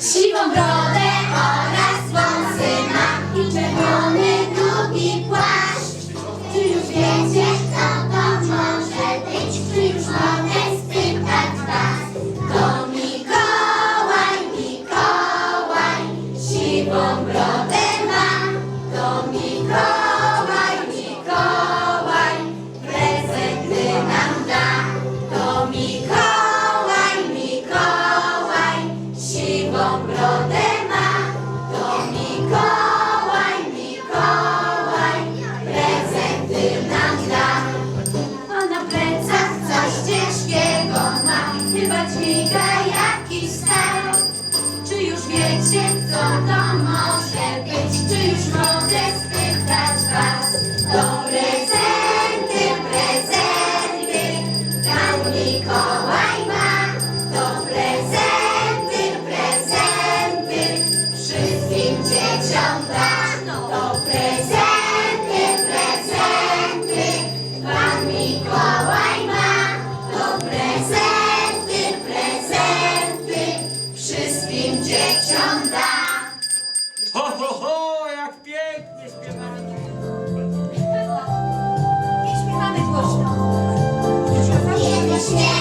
Siwą brodę oraz wąsy ma i czerwony długi płaszcz. wiecie co to może być? Czy już mogę spytać was? To prezenty, prezenty. Pan Mikołaj ma. To prezenty, prezenty. Wszystkim dzieciom da. To prezenty, prezenty. Pan Mikołaj ho, jak pięknie śpiewamy. I śpiewamy głośno. Nie śpiewamy głośno.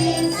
Francis.